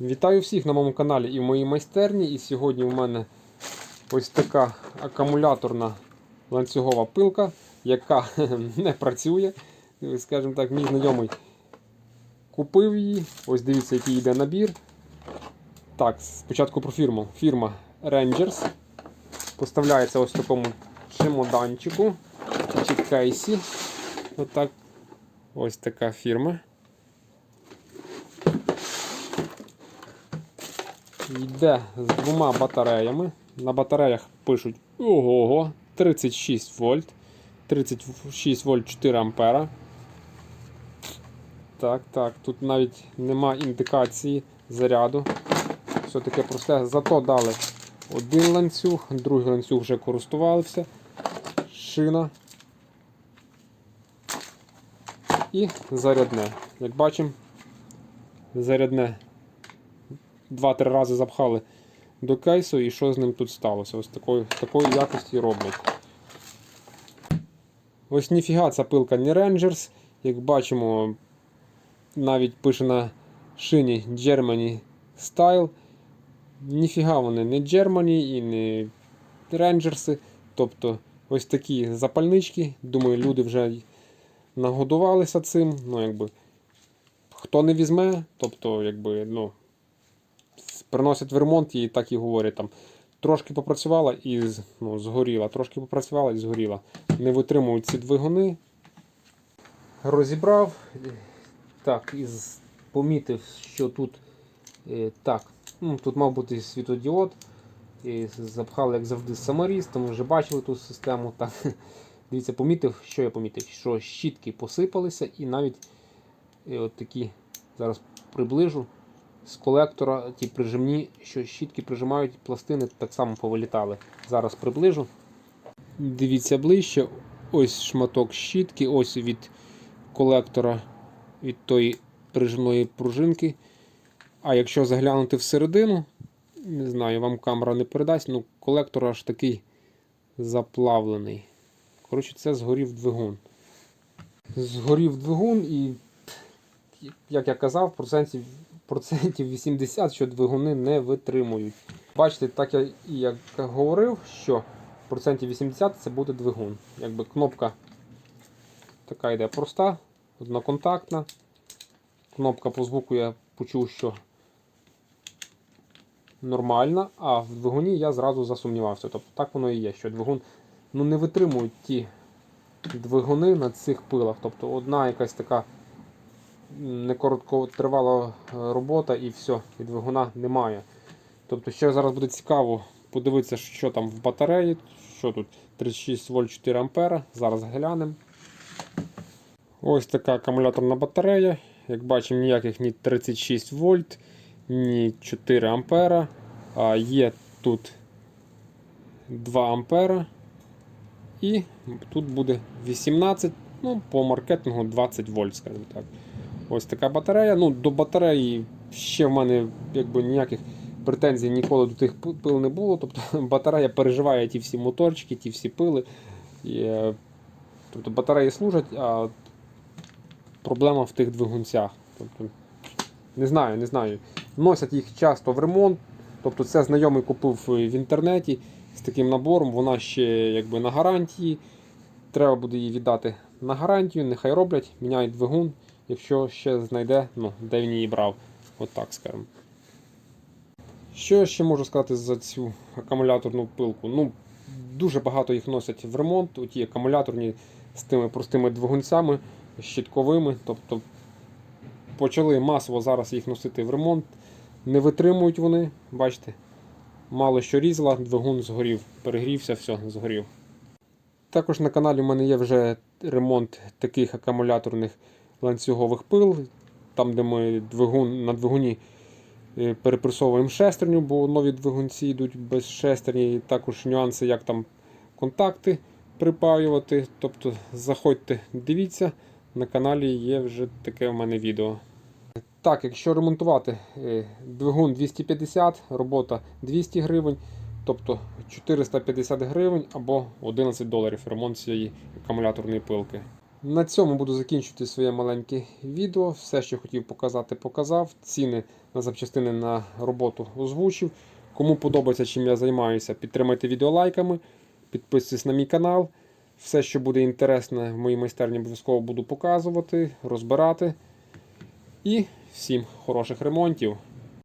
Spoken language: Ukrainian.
Вітаю всіх на моєму каналі і в моїй майстерні. І сьогодні у мене ось така акумуляторна ланцюгова пилка, яка не працює. Скажімо так, мій знайомий купив її. Ось дивіться, який йде набір. Так, спочатку про фірму. Фірма Rangers. Поставляється ось в такому чемоданчику чи кейсі. Ось така фірма. Йде з двома батареями. На батареях пишуть ого, 36 вольт, 36 вольт 4 ампера. Так, так, тут навіть нема індикації заряду. Все таке просте. Зато дали один ланцюг, другий ланцюг вже користувався. Шина. І зарядне. Як бачимо, зарядне 2-3 рази запхали до кейсу і що з ним тут сталося. Ось такої, такої якості роблять. Ось ніфіга ця пилка не Rangers. Як бачимо, навіть пише на шині Germany Style. Ніфіга вони не Germany і не Rangers. Тобто ось такі запальнички. Думаю, люди вже нагодувалися цим. Ну, якби, Хто не візьме, тобто, якби, ну, приносять в ремонт і так і говорять там. Трошки попрацювала і ну, згоріла, трошки попрацювала і згоріла. Не витримують ці двигуни. Розібрав. Так, і помітив, що тут е, так, ну, тут мав бути світодіод. І запхали, як завжди, саморіз, тому вже бачили ту систему. Так. Дивіться, помітив, що я помітив, що щітки посипалися і навіть е, от такі, зараз приближу, з колектора ті прижимні, що щітки прижимають, пластини так само повилітали. Зараз приближу. Дивіться ближче. Ось шматок щітки, ось від колектора від тої прижимної пружинки. А якщо заглянути всередину, не знаю, вам камера не передасть, ну колектор аж такий заплавлений. Коротше, це згорів двигун. Згорів двигун і, як я казав, процентів, процентів 80, що двигуни не витримують. Бачите, так я і як говорив, що процентів 80 це буде двигун. Якби кнопка така йде проста, одноконтактна. Кнопка по звуку я почув, що нормальна, а в двигуні я зразу засумнівався. Тобто так воно і є, що двигун ну, не витримують ті двигуни на цих пилах. Тобто одна якась така не короткотривала е, робота і все, і двигуна немає. Тобто ще зараз буде цікаво подивитися, що там в батареї, що тут 36 вольт 4 ампера. Зараз глянемо. Ось така акумуляторна батарея. Як бачимо, ніяких ні 36 вольт, ні 4 ампера. А є тут 2 ампера. І тут буде 18, ну, по маркетингу 20 вольт, скажімо так. Ось така батарея. Ну, До батареї ще в мене якби ніяких претензій ніколи до тих пил не було. Тобто батарея переживає ті всі моторчики, ті всі пили. І, е, тобто батареї служать, а проблема в тих двигунцях. Тобто, не знаю, не знаю. Носять їх часто в ремонт. Тобто це знайомий купив в інтернеті з таким набором. Вона ще якби на гарантії. Треба буде її віддати на гарантію, нехай роблять, міняють двигун, якщо ще знайде, ну, де він її брав. От так скажемо. Що я ще можу сказати за цю акумуляторну пилку? Ну, дуже багато їх носять в ремонт, оті акумуляторні з тими простими двигунцями, щитковими. Тобто почали масово зараз їх носити в ремонт. Не витримують вони, бачите, мало що різала, двигун згорів, перегрівся, все, згорів. Також на каналі у мене є вже ремонт таких акумуляторних ланцюгових пил, там, де ми двигун, на двигуні е, перепресовуємо шестерню, бо нові двигунці йдуть без шестерні. І також нюанси, як там контакти припаювати. Тобто заходьте, дивіться, на каналі є вже таке у мене відео. Так, якщо ремонтувати е, двигун 250, робота 200 гривень, тобто 450 гривень або 11 доларів ремонт цієї акумуляторної пилки. На цьому буду закінчувати своє маленьке відео. Все, що хотів показати, показав. Ціни на запчастини на роботу озвучив. Кому подобається, чим я займаюся, підтримайте відео лайками, підписуйтесь на мій канал. Все, що буде інтересне в моїй майстерні, обов'язково буду показувати, розбирати. І всім хороших ремонтів.